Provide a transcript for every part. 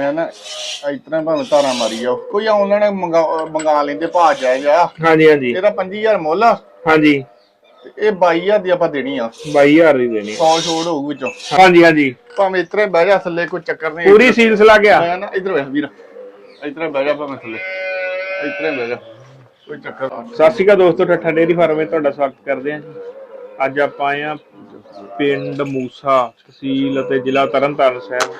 ਮੈਂ ਨਾ ਇਤਨਾ ਭਾਵੇਂ ਧਾਰਾ ਮਾਰੀ ਜਾਓ। ਕੋਈ ਆਨਲਾਈਨ ਮੰਗਾ ਲੈਂਦੇ ਭਾ ਜਾਇ ਜਾ ਹਾਂਜੀ ਹਾਂਜੀ। ਇਹਦਾ 25000 ਮੁੱਲ ਆ। ਹਾਂਜੀ। ਤੇ ਇਹ 22000 ਦੀ ਆਪਾਂ ਦੇਣੀ ਆ। 22000 ਦੀ ਦੇਣੀ 100 ਛੋੜ ਹੋਊ ਵਿੱਚੋਂ। ਹਾਂਜੀ ਹਾਂਜੀ। ਭਾਵੇਂ ਇਤਰੇ ਬਹਿ ਜਾ ਥੱਲੇ ਕੋਈ ਚੱਕਰ ਨਹੀਂ। ਪੂਰੀ ਸੀਲਸ ਲੱਗ ਗਿਆ ਮੈਂ ਨਾ ਇਧਰ ਵੇਖ ਵੀਰ। ਇਤਰੇ ਬਹਿ ਜਾ ਭਾਵੇਂ ਥੱਲੇ। ਇਤਰੇ ਬਹਿ ਜਾ। ਕੋਈ ਚੱਕਰ ਨਹੀਂ। ਸਤਿ ਸ਼੍ਰੀ ਅਕਾਲ ਦੋਸਤੋ ਠੱਠਾ ਡੇਰੀ ਫਾਰਮ ਵਿੱਚ ਤੁਹਾਡਾ ਸਵਾਗਤ ਕਰਦੇ ਜੀ। ਅੱਜ ਆਪਾਂ ਆਏ ਆ ਪਿੰਡ ਮੂਸਾ ਤਹਿਸੀਲ ਅਤੇ ਜ਼ਿਲ੍ਹਾ ਤਰਨਤਾਰਨ ਸਾਹਿਬ।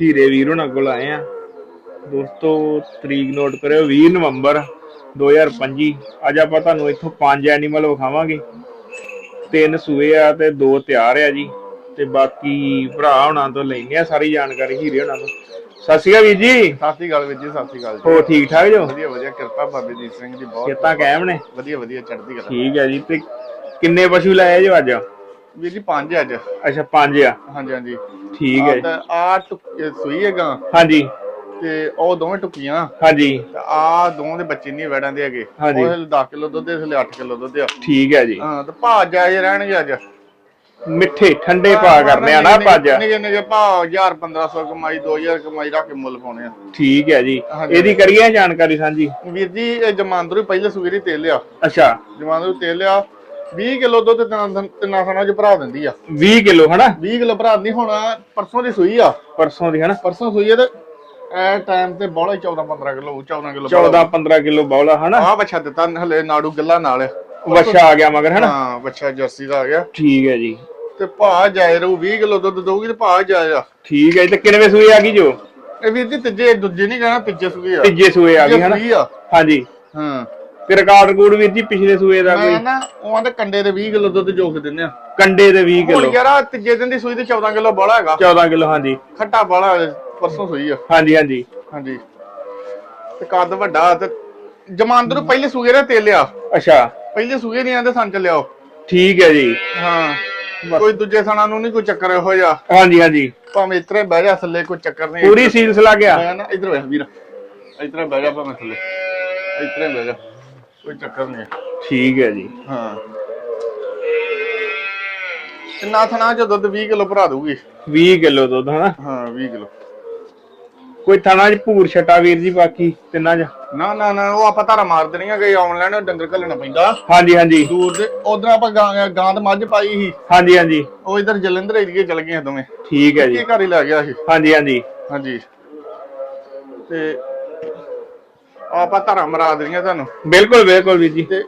ਹੀਰੇ ਵੀਰ ਉਹਨਾਂ ਕੋਲ ਆਏ ਆ। ਦੋਸਤੋ ਤਰੀਕ ਨੋਟ ਕਰਿਓ 20 ਨਵੰਬਰ 2025 ਅੱਜ ਆਪਾਂ ਤੁਹਾਨੂੰ ਇੱਥੋਂ ਪੰਜ ਐਨੀਮਲ ਵਿਖਾਵਾਂਗੇ। ਤਿੰਨ ਸੂਏ ਆ ਤੇ ਦੋ ਤਿਆਰ ਆ ਜੀ। ਤੇ ਬਾਕੀ ਭਰਾ ਹੁਣਾਂ ਤੋਂ ਲੈਣੇ ਆ ਸਾਰੀ ਜਾਣਕਾਰੀ ਹੀਰੇ ਹੁਣਾਂ ਤੋਂ। ਸਤਿ ਸ਼੍ਰੀ ਅਕਾਲ ਵੀਰ ਜੀ। ਸਤਿ ਸ਼੍ਰੀ ਅਕਾਲ ਵੀਰ ਜੀ ਸਤਿ ਸ਼੍ਰੀ ਅਕਾਲ ਜੀ। ਹੋ ਠੀਕ ਠਾਕ ਜੋ? ਵਧੀਆ ਵਧੀਆ ਕਿਰਪਾ ਬਾਬੇ ਦੀਪ ਸਿੰਘ ਦੀ ਬਹੁਤ ਖੇਤਾਂ ਕਾਇਮ ਨੇ? ਵਧੀਆ ਵਧੀਆ ਚੜ੍ਹਦੀ ਕਲਾ। ਠੀਕ ਹੈ ਜੀ ਤੇ ਕਿੰਨੇ ਪਸ਼ੂ ਲਾਏ ਜੋ ਅੱਜ? ਵੀਰ ਜੀ ਪੰਜ ਅੱਜ। ਅੱਛਾ ਪੰਜ ਆ। ਹਾਂਜੀ ਹਾਂਜੀ। ਠੀਕ ਹੈ ਜੀ। ਆ ਸੂਈ ਹੈਗਾ ਹਾਂਜੀ। ਤੇ ਉਹ ਦੋਵੇਂ ਟੁਕੀਆਂ। ਹਾਂਜੀ। ਆ ਦੋਵਾਂ ਦੇ ਬੱਚੇ ਨਹੀਂ ਵੜਾਂ ਦੇ ਹੈਗੇ। ਹਾਂਜੀ। ਉਹ 10 ਕਿਲੋ ਦੁੱਧ ਦੇ ਥਲੇ 8 ਕਿਲੋ ਦੁੱਧ ਆ। ਠੀਕ ਹੈ ਜੀ। ਹਾਂ ਤੇ ਭਾ ਜਾਇ ਰਹਿਣਗੇ ਅੱਜ। ਮਿੱਠੇ ਠੰਡੇ ਪਾ ਕਰਨੇ ਆ ਨਾ ਭੱਜ ਨਿਗੇ ਨਿਗੇ ਭਾ 1000 1500 ਕਮਾਈ 2000 ਕਮਾਈ ਰੱਖ ਕੇ ਮੁੱਲ ਪਾਉਣੇ ਆ। ਠੀਕ ਹੈ ਜੀ। ਹਾਂਜੀ। ਇਹਦੀ ਕਰੀਏ ਜਾਣਕਾਰੀ ਸਾਂਝੀ? ਵੀਰ ਜੀ ਇਹ ਜਮਾਂਦਰੂ ਪਹਿਲੇ ਸੂਰੀ ਤੇਲ ਲਿਆ ਅੱਛਾ। ਜਮਾਂਦਰੂ ਤੇਲ ਲਿਆ 20 ਕਿਲੋ ਦੁੱਧ ਤਿੰਨਾਂ ਤਿੰਨਾਂ ਖਾਣਾ ਚ ਭਰਾ ਦਿੰਦੀ ਆ। 20 ਕਿਲੋ ਹਨਾ? 20 ਕਿਲੋ ਭਰਾ ਦਿੰਦੀ ਹੁਣ ਪਰਸੋਂ ਦੀ ਸੂਈ ਆ। ਪਰਸੋਂ ਦੀ ਹਨਾ? ਪਰਸੋਂ ਸੂਈ ਆ ਤੇ ਐ ਟਾਈਮ ਤੇ ਬੋਲਾ 14 15 ਕਿਲੋ 14 ਕਿਲੋ 14 15 ਕਿਲੋ ਬੌਲਾ ਹਨਾ? ਆ ਬੱਚਾ ਦਿੱਤਾ ਹਲੇ ਨਾੜੂ ਗੱਲਾ ਨਾਲ। ਵਛਾ ਆ ਗਿਆ ਮਗਰ ਹਨਾ? ਹਾਂ ਬੱਚਾ ਜਰਸੀ ਦਾ ਆ ਗਿਆ। ਠੀਕ ਹੈ ਜੀ। ਤੇ ਭਾ ਜਾਏ ਰੂ 20 ਕਿਲੋ ਦੁੱਧ ਦਊਗੀ ਤੇ ਭਾ ਆ। ਠੀਕ ਹੈ ਜੀ ਤੇ ਕਿੰਨਵੇਂ ਸੂਏ ਆ ਗਈ ਜੋ? ਇਹ ਵੀਰ ਜੀ ਤੀਜੇ ਦੂਜੇ ਨਹੀਂ ਕਹਿਣਾ ਤੀਜੇ ਸੂਈ ਆ। ਤੀਜੇ ਸੂਏ ਆ ਗਈ ਹਨਾ? ਸੂਈ ਹਾਂਜੀ। ਹਾਂ। ਤੇ ਰਿਕਾਰਡ ਰਿਕੂਡ ਵੀਰ ਜੀ ਪਿਛਲੇ ਸੂਏ ਦਾ ਕੋਈ? ਮੈਂ ਨਾ ਉਹਨਾਂ ਦੇ ਕੰਡੇ ਦੇ 20 ਕਿਲੋ ਦੁੱਧ ਜੋਖ ਦਿੰਦੇ ਆ। ਕੰਡੇ ਦੇ 20 ਹੁਣ ਕਿਲੋ। ਯਾਰ ਆਹ ਤੀਜੇ ਦਿਨ ਦੀ ਸੂਈ ਤੇ 14 ਕਿਲੋ ਬੜਾ ਹੈਗਾ। 14 ਕਿਲੋ ਹਾਂਜੀ। ਖੱਟਾ ਬੜਾ ਪਰਸੋਂ ਸੂਈ ਆ। ਹਾਂਜੀ ਹਾਂਜੀ। ਹਾਂਜੀ। ਤੇ ਕੱਦ ਵੱਡਾ ਤੇ ਜਮਾਂਦਰੂ ਪਹਿਲੇ ਸੂਏ ਦੇ ਤੇਲ ਲਿਆ। ਅੱਛਾ। ਪਹਿਲੇ ਸੂਏ ਨਹੀਂ ਆਂਦੇ ਸੰਚ ਲਿਆਓ। ਠੀਕ ਹੈ ਜੀ। ਹਾਂ। ਕੋਈ ਦੂਜੇ ਥਾਣਾ ਨੂੰ ਨਹੀਂ ਕੋਈ ਚੱਕਰ ਇਹੋ ਜਿਹਾ। ਹਾਂਜੀ ਹਾਂਜੀ। ਭਾਵੇਂ ਇਤਰੇ ਬਹਿ ਜਾ ਥੱਲੇ ਕੋਈ ਚੱਕਰ ਨਹੀਂ ਪੂਰੀ ਸੀਲਸ ਲੱਗ ਗਿਆ ਮੈਂ ਨਾ ਇਧਰ ਵੇਖ ਵੀਰ। ਇਤਰੇ ਬਹਿ ਜਾ ਭਾਵੇਂ ਥੱਲੇ। ਇਤਰੇ ਬਹਿ ਜਾ। ਕੋਈ ਚੱਕਰ ਨਹੀਂ। ਠੀਕ ਹੈ ਜੀ। ਹਾਂ। ਕਿੰਨਾ ਥਣਾ ਚ ਦੁੱਧ 20 ਕਿਲੋ ਭਰਾ ਦੂਗੀ 20 ਕਿਲੋ ਦੁੱਧ ਹਨਾ? ਹਾਂ 20 ਕਿਲੋ। ਕੋਈ ਥਾਣਾ ਚ ਭੂਰ ਛਟਾ ਵੀਰ ਜੀ ਬਾਕੀ ਤਿੰਨਾਂ ਚ? ਨਾ ਨਾ ਨਾ ਉਹ ਆਪਾਂ ਧਾਰਾ ਮਾਰ ਦੇਣੀਆਂ ਗਈ ਆਨਲਾਈਨ ਡੰਗਰ ਘੱਲਣਾ ਪੈਂਦਾ। ਹਾਂਜੀ ਹਾਂਜੀ। ਦੂਰ ਦੇ ਉਧਰ ਆਪਾਂ ਗਾਂ ਗਾਂ ਤੇ ਮੱਝ ਪਾਈ ਸੀ। ਹਾਂਜੀ ਹਾਂਜੀ। ਉਹ ਇਧਰ ਜਲੰਧਰ ਏਰੀਏ ਚਲ ਗਏ ਦੋਵੇਂ। ਠੀਕ ਹੈ ਜੀ। ਕੀ ਘਰ ਹੀ ਲੈ ਗਿਆ ਸੀ। ਹਾਂਜੀ ਹਾਂਜੀ। ਹਾਂਜੀ। ਤੇ ਆਪਾਂ ਧਾਰਾ ਮਰਾ ਦੇਣੀਆਂ ਤੁਹਾਨੂੰ। ਬਿਲਕੁਲ ਬਿਲਕੁਲ ਵੀਰ ਜੀ। ਤੇ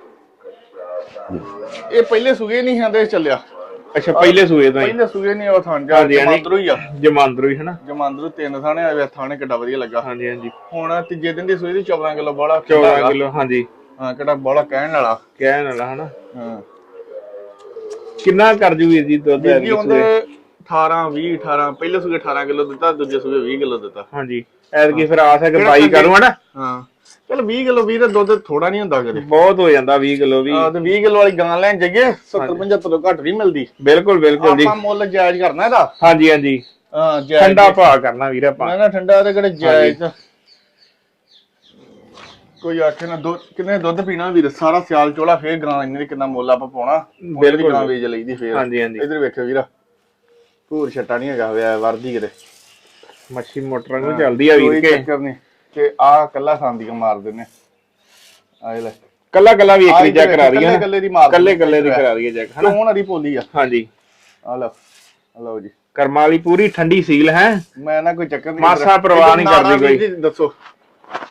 ਇਹ ਪਹਿਲੇ ਸੂਏ ਨਹੀਂ ਆਂਦੇ ਚੱਲਿਆ। ਅੱਛਾ ਪਹਿਲੇ ਸੂਏ ਤੋਂ ਪਹਿਲੇ ਸੂਏ ਨਹੀਂ ਉਹ ਥਾਂ ਜਾ। ਜਮਾਂਦਰੂ ਹੀ ਆ। ਜਮਾਂਦਰੂ ਹੀ ਹਨਾ? ਜਮਾਂਦਰੂ ਤਿੰਨ ਥਾਣੇ ਆਏ ਥਾਣੇ ਕਿੱਡਾ ਵਧੀਆ ਲੱਗਾ। ਹਾਂਜੀ ਹਾਂਜੀ। ਹੁਣ ਤੀਜੇ ਦਿਨ ਦੀ ਸੂਈ ਦੀ 14 ਕਿਲੋ ਬੋਲਾ 14 ਕਿਲੋ ਹਾਂਜੀ। ਹਾਂ ਕਿਹੜਾ ਬੋਲਾ ਕਹਿਣ ਵਾਲਾ। ਕਹਿਣ ਵਾਲਾ ਹਨਾ? ਹਾਂ। ਕਿੰਨਾ ਕਰ ਜੂ ਵੀਰ ਜੀ ਦੁੱਧ ਜੀ ਉਹਦੇ ਸੂਏ? 18 20 18 ਪਹਿਲੇ ਸੂਏ 18 ਕਿਲੋ ਦਿੱਤਾ ਦੂਜੇ ਸੂਏ 20 ਕਿਲੋ ਦਿੱਤਾ। ਹਾਂਜੀ। ਐਤਕੀ ਫਿਰ ਆਸ ਹੈ ਕਿ ਬਾਈ ਕਰੂ ਹਨਾ? ਹਾਂ। ਚਲ 20 ਕਿਲੋ 20 ਦਾ ਦੁੱਧ ਥੋੜਾ ਨਹੀਂ ਹੁੰਦਾ ਕਦੇ ਬਹੁਤ ਹੋ ਜਾਂਦਾ 20 ਕਿਲੋ ਵੀ। ਆ ਤੇ 20 ਕਿਲੋ ਵਾਲੀ ਗਾਂ ਲੈਣ ਜਾਈਏ 70 75 ਤੋਂ ਘੱਟ ਨਹੀਂ ਮਿਲਦੀ। ਬਿਲਕੁਲ ਬਿਲਕੁਲ ਜੀ। ਆਪਾਂ ਮੁੱਲ ਜਾਇਜ਼ ਕਰਨਾ ਇਹਦਾ। ਹਾਂਜੀ ਹਾਂਜੀ। ਹਾਂ ਜਾਇਜ਼ ਠੰਡਾ ਭਾਅ ਕਰਨਾ ਵੀਰ ਆਪਾਂ। ਮੈਂ ਨਾ ਠੰਡਾ ਤੇ ਕਿਹੜੇ ਜਾਇਜ਼ ਕੋਈ ਆਖੇ ਨਾ ਦੁੱਧ ਕਿੰਨੇ ਦੁੱਧ ਪੀਣਾ ਵੀਰ? ਸਾਰਾ ਸਿਆਲ ਚੋਲਾ ਫੇਰ ਗਾਂ ਇੰਨੇ ਕਿੰਨਾ ਮੁੱਲ ਆਪਾਂ ਪਾਉਣਾ। ਬਿਲਕੁਲ। ਗਾਂ ਵੇਚ ਲਈਦੀ ਫੇਰ। ਹਾਂਜੀ ਹਾਂਜੀ। ਇਧਰ ਵੇਖਿਓ ਵੀਰਾ। ਘੂਰ ਛੱਟਾ ਨਹੀਂ ਹੈਗਾ ਹੋਇਆ ਵਰਦੀ ਕਿਤੇ। ਮੱਛੀ ਮੋਟਰਾਂ ਨੂੰ ਚੱਲਦੀ ਆ ਵੀਰ ਕੋਈ ਕੇ ਤੇ ਆ ਕੱਲਾ ਖਾਂਦੀਆਂ ਮਾਰ ਦਿੰਨੇ ਆਏ ਲੈ। ਕੱਲਾ ਕੱਲਾ ਵੀ ਇੱਕ ਰੀਜਾ ਕਰਾ ਰਹੀ ਹੈ ਕੱਲੇ- ਦੀ ਮਾਰ ਕੱਲੇ। ਕੱਲੇ ਦੀ ਕਰਾ ਰਹੀ ਹੈ ਜੈਕ ਹਨਾ? ਕੌਣ ਅੜੀ ਪੋਲੀ ਆ। ਹਾਂਜੀ। ਆ ਲਓ। ਆ ਲਓ ਜੀ। ਕਰਮਾਂ ਵਾਲੀ ਪੂਰੀ ਠੰਡੀ ਸੀਲ ਹੈ? ਮੈਂ ਨਾ ਕੋਈ ਚੱਕਰ ਨਹੀਂ ਮਾਸਾ ਪਰਵਾਹ ਨਹੀਂ ਕਰਦੀ ਕੋਈ। ਦੱਸੋ।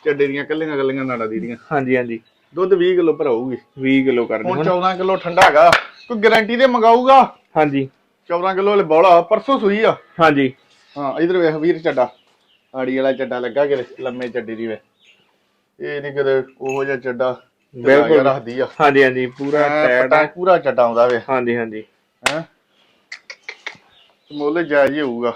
ਚੱਡੇ ਦੀਆਂ ਕੱਲੀਆਂ ਕੱਲੀਆਂ ਨਾੜਾ ਦੀਆਂ ਹਾਂਜੀ ਹਾਂਜੀ। ਦੁੱਧ 20 ਕਿਲੋ ਭਰਾਊਗੀ 20 ਕਿਲੋ ਕਰਨੀ ਹੁਣ ਹੁਣ 14 ਕਿਲੋ ਠੰਡਾ ਹੈਗਾ। ਕੋਈ ਗਾਰੰਟੀ ਦੇ ਮੰਗਾਊਗਾ? ਹਾਂਜੀ। 14 ਕਿਲੋ ਵਾਲੇ ਬੋਲਾ ਪਰਸੋਂ ਸੂਈ ਆ। ਹਾਂਜੀ। ਹਾਂ ਇਧਰ ਵੇਖ ਵੀਰ ਚੱਡਾ। ਆੜੀ ਵਾਲਾ ਚੱਡਾ ਲੱਗਾ ਕਿਤੇ ਲੰਮੇ ਚੱਡੇ ਦੀ ਵੇ। ਇਹ ਨਹੀਂ ਕਿਤੇ ਉਹੋ ਜਿਹਾ ਚੱਡਾ ਬਿਲਕੁਲ। ਰੱਖਦੀ ਆ। ਹਾਂਜੀ ਹਾਂਜੀ ਪੂਰਾ ਟੈਟ ਪਟਾ ਪੂਰਾ ਚੱਡਾ ਆਉਂਦਾ ਵੇ। ਹਾਂਜੀ ਹਾਂਜੀ। ਹੈ? ਮੁੱਲ ਜਾਇਜ਼ ਹੋਊਗਾ।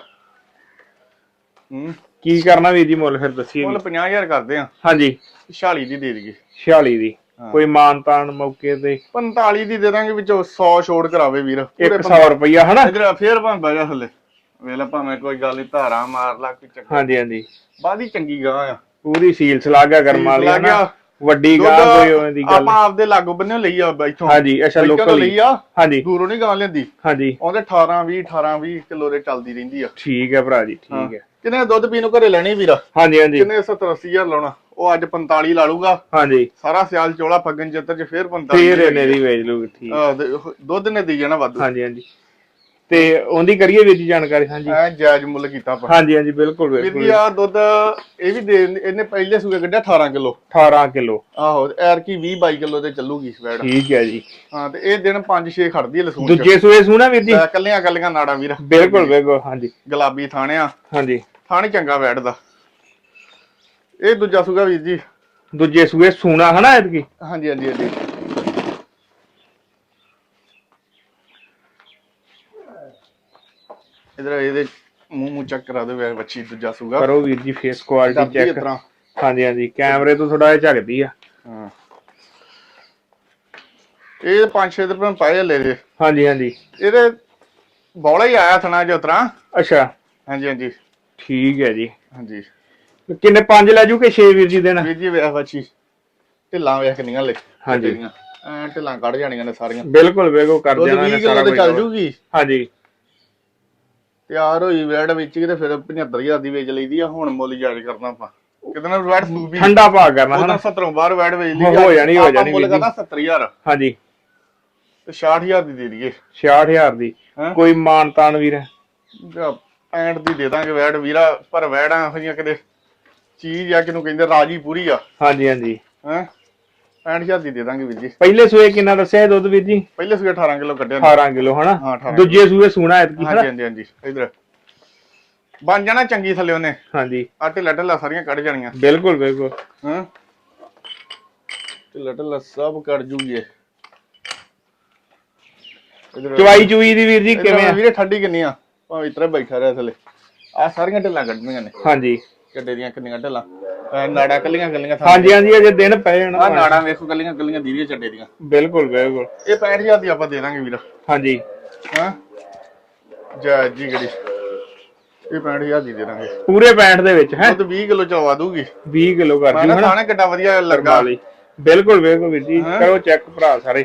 ਹੂੰ। ਕੀ ਕਰਨਾ ਵੀਰ ਜੀ ਮੁੱਲ ਫਿਰ ਦੱਸੀਏ ਮੁੱਲ 50000 ਕਰਦੇ ਆ। ਹਾਂਜੀ। 46 ਦੀ ਦੇ ਦਈਏ। 46 ਦੀ। ਕੋਈ ਮਾਨ ਤਾਨ ਮੌਕੇ ਤੇ। 45 ਦੀ ਦੇ ਦਾਂਗੇ ਵਿੱਚੋਂ 100 ਛੋੜ ਕਰਾਵੇ ਵੀਰ। 100 ਰੁਪਇਆ ਹਨਾ? ਫੇਰ ਬਹਿ ਜਾ ਥੱਲੇ। ਵੇਲਾ ਭਾਵੇਂ ਕੋਈ ਗੱਲ ਨਹੀਂ ਧਾਰਾ ਮਾਰ ਲਾ ਕੋਈ ਚੱਕਰ ਹਾਂਜੀ ਹਾਂਜੀ। ਬਾਦੀ ਚੰਗੀ ਗਾਂ ਆ। ਪੂਰੀ ਸੀਲ ਸਲਾਗਾ ਕਰਮਾਂ ਵਾਲੀ ਹਨਾ ਗਿਆ। ਵੱਡੀ ਦੁੱਧ ਗਾਂ ਕੋਈ ਉਹਨਾਂ ਦੀ ਗੱਲ ਆਪਾਂ ਆਪਦੇ ਲਾਗੋ ਬੰਨਿਓ ਲਈ ਆ ਇੱਥੋਂ ਹਾਂਜੀ ਅੱਛਾ ਇੱਥੋਂ ਲੋਕਲ ਲਈ ਆ ਹਾਂਜੀ। ਦੂਰੋਂ ਨਹੀਂ ਗਾਂ ਲੈਂਦੀ ਹਾਂਜੀ। ਉਹਦੇ 18 20 18 20 ਕਿਲੋ ਦੇ ਚੱਲਦੀ ਰਹਿੰਦੀ ਆ। ਠੀਕ ਹੈ ਭਰਾ ਜੀ ਠੀਕ ਹੈ। ਕਿੰਨੇ ਦੁੱਧ ਪੀਣ ਨੂੰ ਘਰੇ ਲੈਣੀ ਵੀਰਾ? ਹਾਂਜੀ ਹਾਂਜੀ। ਕਿੰਨੇ 70 80000 ਲਾਉਣਾ। ਉਹ ਅੱਜ 45 ਲਾ ਲੂਗਾ ਹਾਂਜੀ। ਸਾਰਾ ਸਿਆਲ ਚੋਲਾ ਫੱਗਣ ਚਿੱਤਰ ਚ ਫੇਰ 45 ਫੇਰ ਇਹਨੇ ਦੀ ਵੇਚ ਲੂਗੀ ਠੀਕ। ਆਹ, ਤੇ ਉਹ ਦੁੱਧ ਨੇ ਦੀ ਜਾਣਾ ਵਾਧੂ। ਹਾਂਜੀ ਹਾਂਜੀ। ਤੇ ਉਹਦੀ ਕਰੀਏ ਵੀਰ ਜੀ ਜਾਣਕਾਰੀ ਹਾਂਜੀ। ਐ ਜਾਇਜ਼ ਮੁੱਲ ਕੀਤਾ ਆਪਾਂ। ਹਾਂਜੀ ਹਾਂਜੀ ਬਿਲਕੁਲ ਵੀਰ ਬਿਲਕੁਲ। ਜੀ ਆ ਦੁੱਧ ਇਹ ਵੀ ਦੇ ਇਹਨੇ ਪਹਿਲੇ ਸੂਏ ਕੱਢਿਆ 18 ਕਿਲੋ। 18 ਕਿਲੋ। ਆਹੋ ਐਰ ਕੀ 20 22 ਕਿਲੋ ਤੇ ਚੱਲੂਗੀ ਸਵੈੜ ਠੀਕ ਹੈ ਜੀ। ਹਾਂ ਤੇ ਇਹ ਦਿਨ 5 6 ਖੜਦੀ ਹੈ ਲਸੂਣ ਚ। ਦੂਜੇ ਸੂਏ ਸੂਣਾ ਵੀਰ ਜੀ? ਕੱਲੀਆਂ ਕੱਲੀਆਂ ਨਾੜਾਂ ਵੀਰ। ਬਿਲਕੁਲ ਬਿਲਕੁਲ ਹਾਂਜੀ। ਗੁਲਾਬੀ ਥਾਣਿਆ ਹਾਂਜੀ। ਥਾਣ ਚੰਗਾ ਬੈਠਦਾ ਇਹ ਦੂਜਾ ਸੂਗਾ ਵੀਰ ਜੀ। ਦੂਜੇ ਸੂਏ ਸੂਣਾ ਹਨਾ ਐਤਕੀ? ਹਾਂਜੀ ਹਾਂਜੀ ਹਾਂਜੀ। ਇਧਰ ਇਹਦੇ ਮੂੰਹ ਮੂੰਹ ਚੈੱਕ ਕਰਾ ਦੇ ਵੇ ਬੱਚੀ ਦੂਜਾ ਸੂਗਾ। ਕਰੋ ਵੀਰ ਜੀ ਫੇਸ ਕੁਆਲਿਟੀ ਚੈੱਕ ਹਾਂਜੀ ਹਾਂਜੀ। ਕੈਮਰੇ ਤੋਂ ਥੋੜਾ ਜਿਹਾ ਝਕਦੀ ਆ। ਹਾਂ। ਇਹ 5-6 ਰੁਪਏ ਪਾਏ ਲੈ ਦੇ ਹਾਂਜੀ ਹਾਂਜੀ। ਇਹਦੇ ਬੌਲਾ ਹੀ ਆਇਆ ਥਣਾ ਜੋ ਤਰ੍ਹਾਂ। ਅੱਛਾ। ਹਾਂਜੀ ਹਾਂਜੀ। ਠੀਕ ਹੈ ਜੀ। ਹਾਂਜੀ। ਕਿੰਨੇ ਪੰਜ ਲੈ ਜੂ ਕਿ 6 ਵੀਰ ਜੀ ਦੇਣਾ ਵੀਰ ਜੀ ਵੇਖ ਬੱਚੀ ਢਿੱਲਾਂ ਵੇਖ ਕਿੰਨੀਆਂ ਲੈ। ਹਾਂਜੀ। ਢਿੱਲਾਂ ਕੱਢ ਜਾਣੀਆਂ ਨੇ ਸਾਰੀਆਂ। ਬਿਲਕੁਲ ਬਿਲਕੁਲ ਕਰ ਦੁੱਧ ਦੇਣਾ 20 ਇਹਨੇ ਕਿਲੋ ਸਾਰਾ ਤੇ ਕੁਝ ਚੱਲ ਜੂਗੀ। ਹਾਂਜੀ। ਤਿਆਰ ਹੋਈ ਵੈੜ ਵਿੱਚ ਕਿਤੇ ਫਿਰ 75000 ਦੀ ਵੇਚ ਲਈਦੀ ਆ ਹੁਣ ਮੁੱਲ ਜਾਇਜ਼ ਕਰਨਾ ਆਪਾਂ। ਕਿਤੇ ਨਾ ਵੈੜ ਸੂਬੀ ਠੰਡਾ ਭਾਅ ਕਰਨਾ ਹਨਾ? 70 ਬਾਹਰ ਵੈੜ ਵੇਚ ਲਈ ਹੋ ਜਾਣੀ, ਹੋ ਜਾਣੀ ਮੁੱਲ ਵੀਰ। ਕਰਨਾ 70000 ਹਾਂਜੀ। ਤੇ 60000 ਦੀ ਦੇ ਦਈਏ। 66000 ਦੀ? ਕੋਈ ਮਾਨਤਾਨ ਵੀਰ? ਜਾਂ ਪੈਂਟ ਦੀ ਦੇ ਦਾਂਗੇ ਵੈੜ ਵੀਰਾ ਪਰ ਵੈੜਾਂ ਹੋਈਆਂ ਕਿਤੇ ਚੀਜ਼ ਆ ਕਿਨੂੰ ਕਹਿੰਦੇ ਰਾਜੀ ਪੂਰੀ ਆ। ਹਾਂਜੀ ਹਾਂਜੀ। ਹੈ? 65000 ਦੀ ਦੇ ਦਾਂਗੇ ਵੀਰ ਜੀ। ਪਹਿਲੇ ਸੂਏ ਕਿੰਨਾ ਦੱਸਿਆ ਇਹ ਦੁੱਧ ਵੀਰ ਜੀ? ਪਹਿਲੇ ਸੂਏ 18 ਕਿਲੋ ਕੱਢਿਆ ਨੇ। 18 ਕਿਲੋ ਹਨਾ? ਹਾਂ 18 ਦੂਜੇ ਸੂਏ ਸੂਣਾ ਐਤਕੀ ਹਾਂਜੀ ਹਨਾ? ਹਾਂਜੀ ਹਾਂਜੀ ਇਧਰ। ਬਣ ਜਾਣਾ ਚੰਗੀ ਥੱਲੇ ਉਹਨੇ। ਹਾਂਜੀ। ਆ ਢਿੱਲਾ ਢਿੱਲਾ ਸਾਰੀਆਂ ਕੱਢ ਜਾਣੀਆਂ। ਬਿਲਕੁਲ ਬਿਲਕੁਲ। ਹਾਂ। ਢਿੱਲਾ ਢਿੱਲਾ ਸਭ ਕੱਢ ਜੂਗੀ ਇਹ। ਇੱਧਰ। ਚਵਾਈ ਚੂਈ ਦੀ ਵੀਰ ਜੀ ਇੱਧਰ ਕਿਵੇਂ ਆ? ਵੀਰੇ ਠੰਡੀ ਕਿੰਨੀ ਆ? ਭਾਵੇਂ ਇਤਰਾ ਬੈਠਾ ਰਿਹਾ ਥੱਲੇ। ਆ ਸਾਰੀਆਂ ਢਿੱਲਾਂ ਕੱਢਣੀਆਂ ਨੇ। ਹਾਂਜੀ। ਚੱਡੇ ਦੀਆਂ ਕਿੰਨੀਆਂ ਢਿੱਲਾਂ। ਨਾੜਾ ਕੱਲੀਆਂ ਕੱਲੀਆਂ ਥਾਂ ਹਾਂਜੀ ਹਾਂਜੀ ਅਜੇ ਦਿਨ ਪਏ ਆ ਜਾਣਾ ਨਾੜਾ ਵੇਖੋ ਕੱਲੀਆਂ ਕੱਲੀਆਂ ਦੀਦੀਆਂ ਚੱਡੇ ਦੀਆਂ। ਬਿਲਕੁਲ ਬਿਲਕੁਲ। ਇਹ 65000 ਦੀ ਆਪਾਂ ਦੇ ਦਾਂਗੇ ਵੀਰ। ਹਾਂਜੀ। ਹਾਂ? ਜੈ ਜੀ ਗੜੀ। ਇਹ 65000 ਦੀ ਦੇ ਦਾਂਗੇ। ਪੂਰੇ 65 ਦੇ ਵਿੱਚ ਹੈ? ਦੁੱਧ 20 ਕਿਲੋ ਚਲਵਾ ਦੂਗੀ 20 ਕਿਲੋ ਕਰ ਨਾ ਹਨਾ ਥਾਣੇ ਕਿੱਡਾ ਵਧੀਆ ਲੱਗਾ। ਬਿਲਕੁਲ ਬਿਲਕੁਲ ਵੀਰ ਜੀ? ਕਰੋ ਚੈੱਕ ਭਰਾ ਸਾਰੇ।